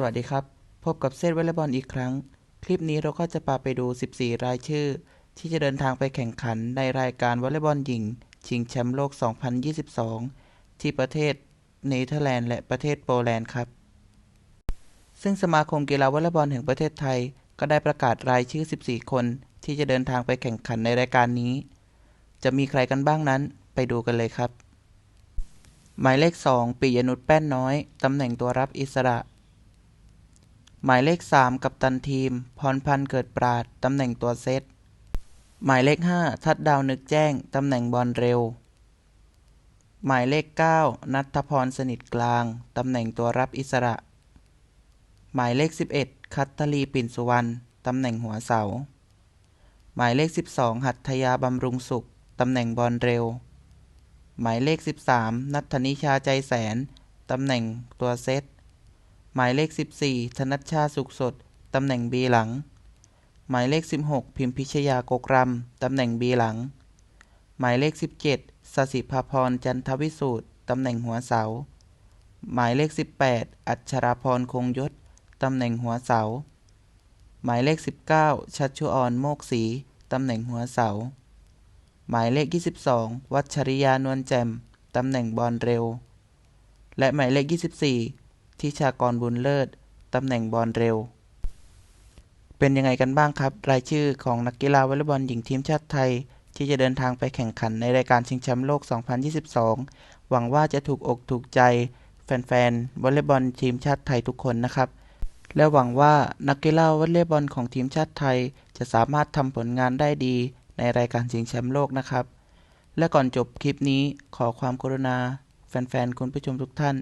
สวัสดีครับ พบกับเซตวอลเลย์บอลอีกครั้ง คลิปนี้เราก็จะพาไปดู 14 รายชื่อ ที่จะเดินทางไปแข่งขันในรายการวอลเลย์บอลหญิง ชิงแชมป์โลก 2022 ที่ประเทศเนเธอร์แลนด์และประเทศโปแลนด์ครับ ซึ่งสมาคมกีฬาวอลเลย์บอลแห่งประเทศไทย ก็ได้ประกาศรายชื่อ 14 คนที่จะเดินทางไปแข่งขันในรายการนี้ จะมีใครกันบ้างนั้นไปดูกันเลยครับ หมายเลข 2 ปิยนุชแป้นน้อย ตำแหน่งตัวรับอิสระ หมายเลข3กัปตันทีม พรพันธ์เกิดปราด ตำแหน่งตัวเซต หมายเลข5ทัดดาวนึกแจ้ง ตำแหน่งบอลเร็ว หมายเลข9นัทพรสนิทกลาง ตำแหน่งตัวรับอิสระ หมายเลข11คัตทลีปิ่นสุวรรณ ตำแหน่งหัวเสา หมายเลข12หัตถยาบำรุงสุข ตำแหน่งบอลเร็ว หมายเลข13นัทนิชาใจแสน ตำแหน่งตัวเซต หมายเลข 14 ธนัชชาสุขสด ตำแหน่งบีหลัง หมายเลข 16 พิมพิชยากกรำตำแหน่งบีหลัง หมายเลข 17สสิภาพรจันทวิสูตรตำแหน่งหัวเสา หมายเลข 18 อัชราพรคงยศ ตำแหน่งหัวเสา หมายเลข 19 ชัชชุออนโมกศรีตำแหน่งหัวเสา หมายเลข 22 วัชริยานวลแจ่ม ตำแหน่งบอลเร็ว และหมายเลข 24 ทิชากรบุญเลิศ ตำแหน่งบอลเร็ว เป็นยังไงกันบ้างครับ รายชื่อของนักกีฬาวอลเลย์บอลหญิงทีมชาติไทย ที่จะเดินทางไปแข่งขันในรายการชิงแชมป์โลก 2022 หวังว่าจะถูกอกถูกใจแฟนๆวอลเลย์บอลทีมชาติไทยทุกคนนะครับ และหวังว่านักกีฬาวอลเลย์บอลของทีมชาติไทย จะสามารถทำผลงานได้ดีในรายการชิงแชมป์โลกนะครับ และก่อนจบคลิปนี้ขอความกรุณา แฟนๆ คุณผู้ชมทุกท่าน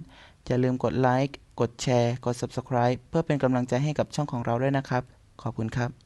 อย่าลืมกดไลค์ กดแชร์ กด Subscribe เพื่อเป็นกำลังใจให้กับช่องของเราด้วยนะครับ ขอบคุณครับ